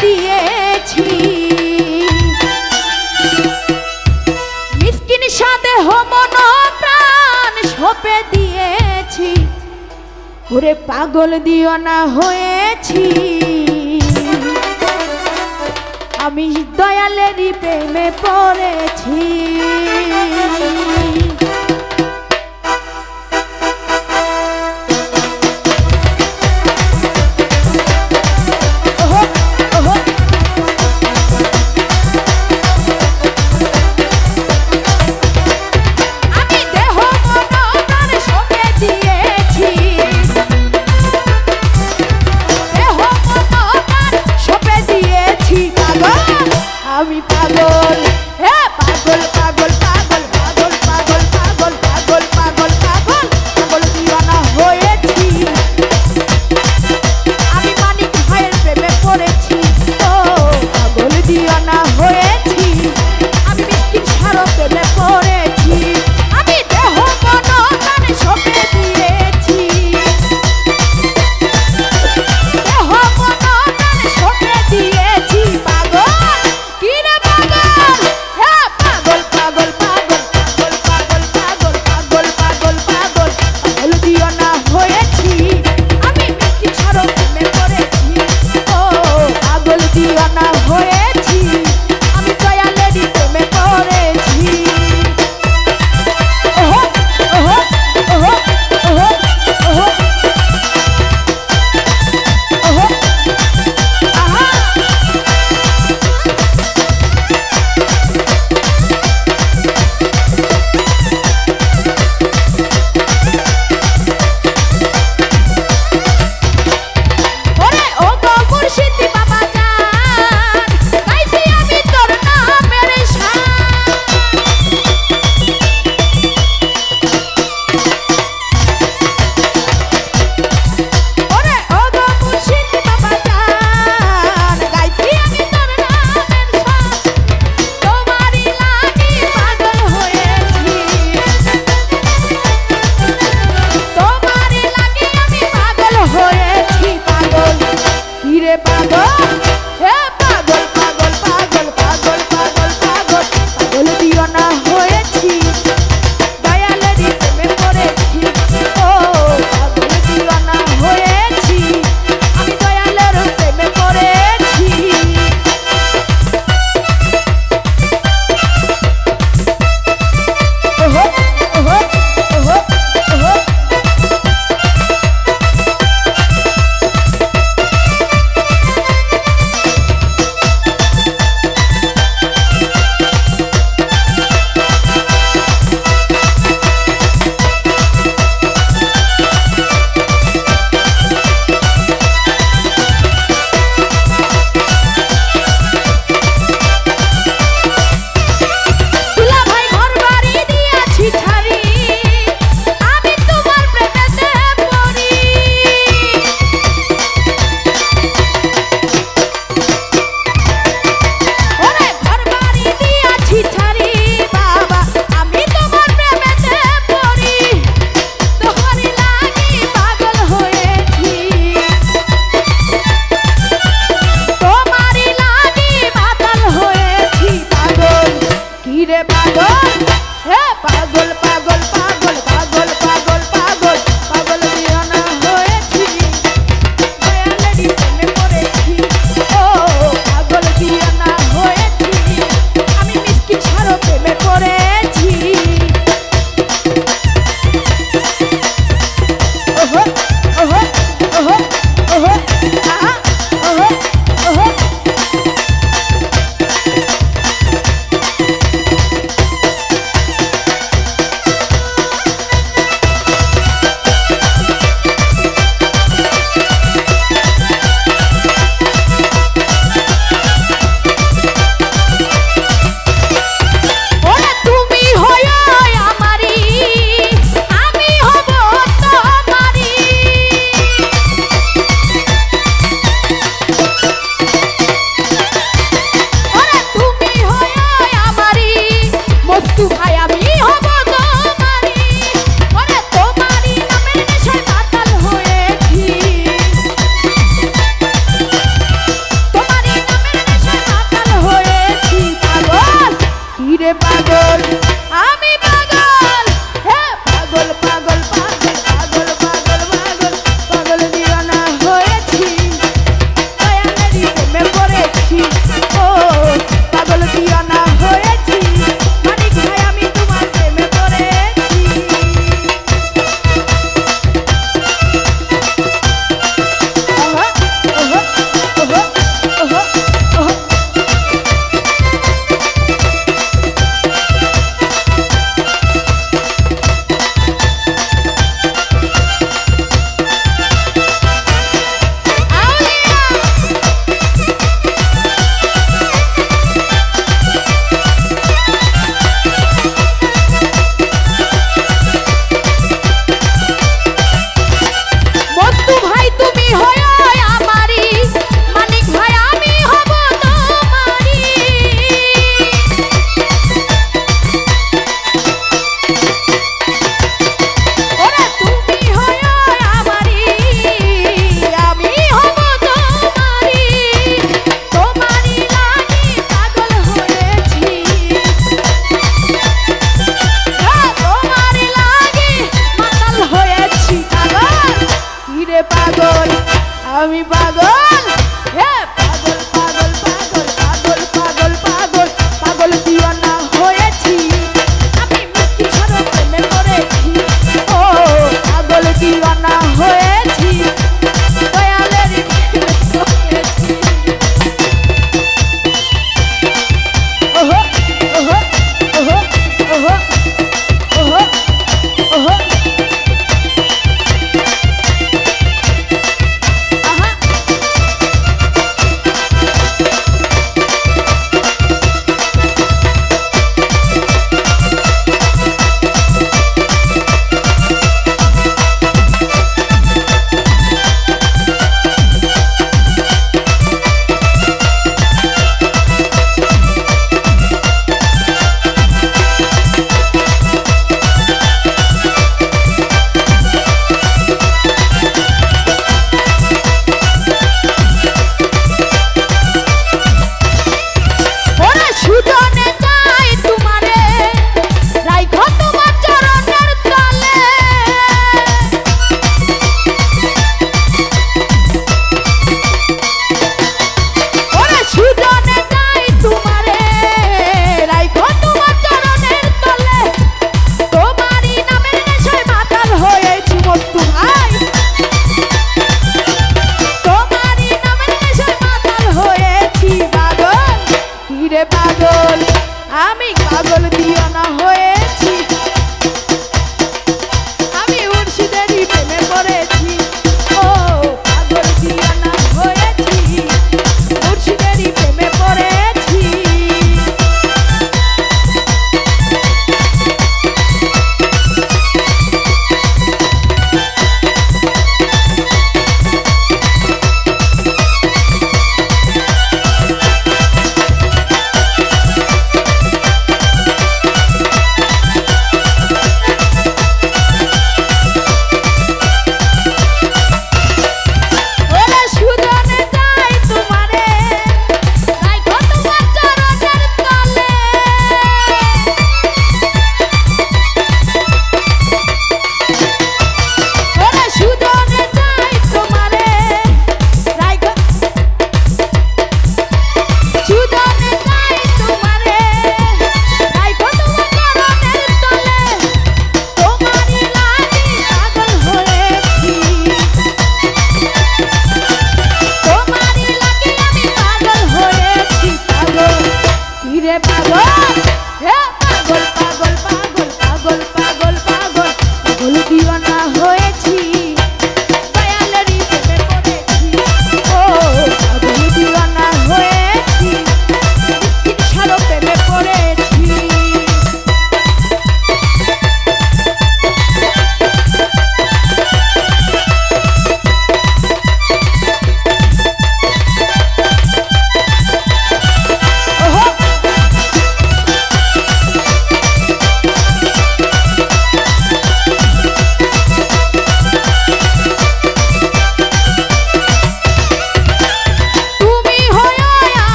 দিয়েছি। মিসকিন সাথে হোমন প্রাণ সপে দিয়েছি। ওরে পাগল দিও না হয়েছি। আমি দয়ালেরই প্রেমে পড়েছি।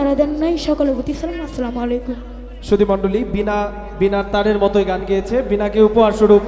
যারা দেন নাই। সকলের প্রতি সালাম, আসসালামু আলাইকুম। সুধী মণ্ডলী বিনা বিনা তারের মতোই গান গেয়েছে। বিনাকে উপহার স্বরূপ